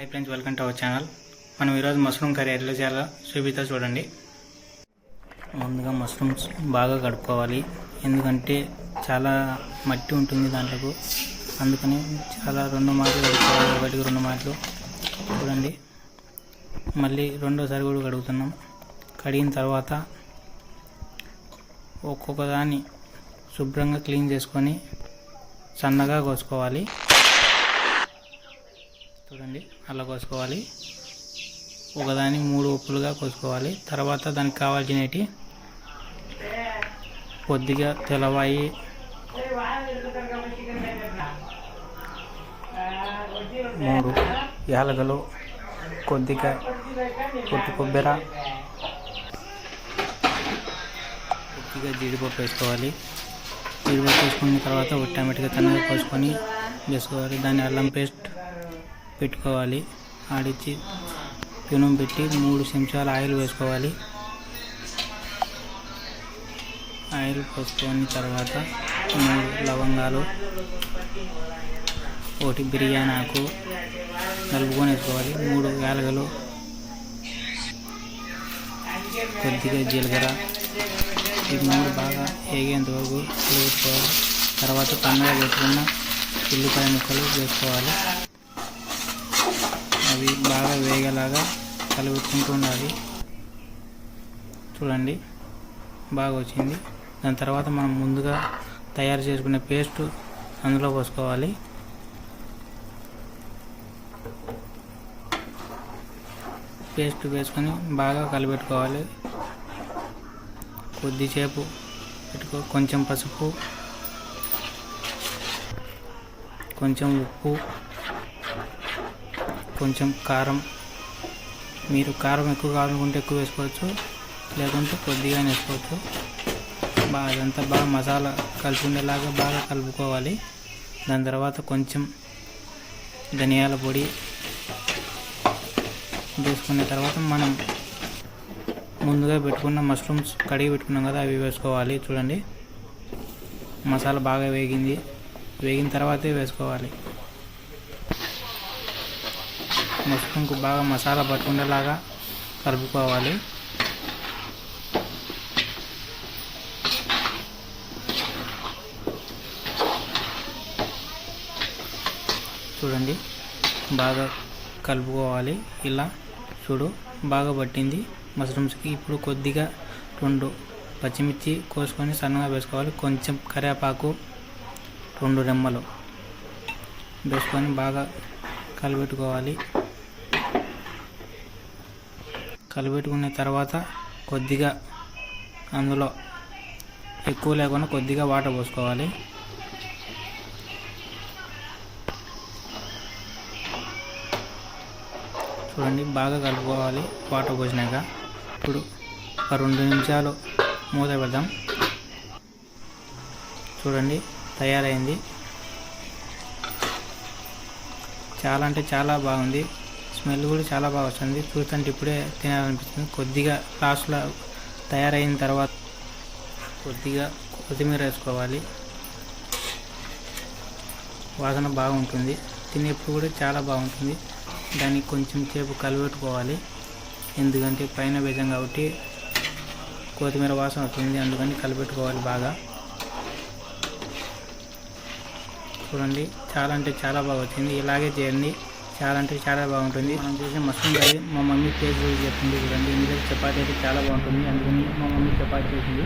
Hi friends welcome to our channel మనం ఈరోజు mushroom curry ఎట్లా చేయాలో చూపిస్తా చూడండి. ముందుగా మష్రూమ్స్ బాగా కడుక్కోవాలి. ఎందుకంటే చాలా మట్టి ఉంటుంది దాంట్లో అందుకని చాలా రెండు మాటలు కడుక్కోవాలి. ఒకటికి రెండు మాటలు. చూడండి. మళ్ళీ రెండోసారి కూడా కడుగుతున్నాం. కడిగిన తర్వాత ఒక్కొక్క దాన్ని శుభ్రంగా క్లీన్ చేసుకొని సన్నగా కోసుకోవాలి. చూడండి అలా కోసుకోవాలి. ఒకదాన్ని మూడు ఉప్పులుగా కోసుకోవాలి. తర్వాత దానికి కావాల్సినవి కొద్దిగా తెలవాయి మూడు యాలగలు కొద్దిగా పొట్టు కొబ్బెర కొద్దిగా జీడిపప్పు వేసుకోవాలి. జీడిపప్పు వేసుకున్న తర్వాత టమాటగా తనగా పోసుకొని వేసుకోవాలి. దాన్ని అల్లం పేస్ట్ పెట్టుకోవాలి. ఆడిచ్చి పెనం పెట్టి మూడు చెంచాలు ఆయిల్ వేసుకోవాలి. ఆయిల్ పోసుకొని తర్వాత మూడు లవంగాలు ఒకటి బిర్యానీ ఆకు నలుపుకొని వేసుకోవాలి. మూడు యాలగలు కొద్దిగా జీలకర్ర ఈ మూడు బాగా వేగేంత వరకు వేసుకోవాలి తర్వాత పన్నగా పెట్టుకున్న ఉల్లిపాయ ముక్కలు వేసుకోవాలి. అవి బాగా వేగేలాగా కలుపుకుంటూ ఉండాలి చూడండి బాగా వచ్చింది. దాని తర్వాత మనం ముందుగా తయారు చేసుకునే పేస్ట్ అందులో పోసుకోవాలి. పేస్ట్ వేసుకొని బాగా కలిపెట్టుకోవాలి. కొద్దిసేపు పెట్టుకో కొంచెం పసుపు కొంచెం ఉప్పు కొంచెం కారం మీరు కారం ఎక్కువ కావాలనుకుంటే ఎక్కువ వేసుకోవచ్చు లేకుంటే కొద్దిగా వేసుకోవచ్చు. బాగా అదంతా బాగా మసాలా కలిసి ఉండేలాగా బాగా కలుపుకోవాలి. దాని తర్వాత కొంచెం ధనియాల పొడి వేసుకున్న తర్వాత మనం ముందుగా పెట్టుకున్న మష్రూమ్స్ కడిగి పెట్టుకున్నాం కదా అవి వేసుకోవాలి. చూడండి మసాలా బాగా వేగింది. వేగిన తర్వాతే వేసుకోవాలి. మష్రూమ్కు బాగా మసాలా పట్టుకునేలాగా కలుపుకోవాలి. చూడండి బాగా కలుపుకోవాలి. ఇలా చూడు బాగా పట్టింది. మష్రూమ్స్కి ఇప్పుడు కొద్దిగా రెండు పచ్చిమిర్చి కోసుకొని సన్నగా వేసుకోవాలి. కొంచెం కరివేపాకు రెండు రెమ్మలు వేసుకొని బాగా కలిపెట్టుకోవాలి కలిపెట్టుకున్న తర్వాత కొద్దిగా అందులో ఎక్కువ లేకుండా కొద్దిగా వాటర్ పోసుకోవాలి. చూడండి బాగా కలుపుకోవాలి వాటర్ పోసినాక. ఇప్పుడు ఒక రెండు నిమిషాలు మూత పెడదాం. చూడండి తయారైంది. చాలా అంటే చాలా బాగుంది. స్మెల్ కూడా చాలా బాగా వస్తుంది. చూస్తుంటే ఇప్పుడే తినాలనిపిస్తుంది. కొద్దిగా లాస్ట్లో తయారైన తర్వాత కొద్దిగా కొత్తిమీర వేసుకోవాలి. వాసన బాగుంటుంది. తినేప్పుడు కూడా చాలా బాగుంటుంది. దాన్ని కొంచెం సేపు కలిపెట్టుకోవాలి ఎందుకంటే పైన వేసాం కాబట్టి కొత్తిమీర వాసన వస్తుంది. అందుకని కలిపెట్టుకోవాలి బాగా. చూడండి. చాలా అంటే చాలా బాగా వచ్చింది. ఇలాగే చేయండి. చాలా అంటే చాలా బాగుంటుంది. మనం చేసే మష్రూమ్ కర్రీ మా మమ్మీ టేస్ట్ చూసి చెప్పింది చూడండి. ఎందుకంటే చపాతీ అయితే చాలా బాగుంటుంది. అందుకని మా మమ్మీ చపాతీ చేసింది.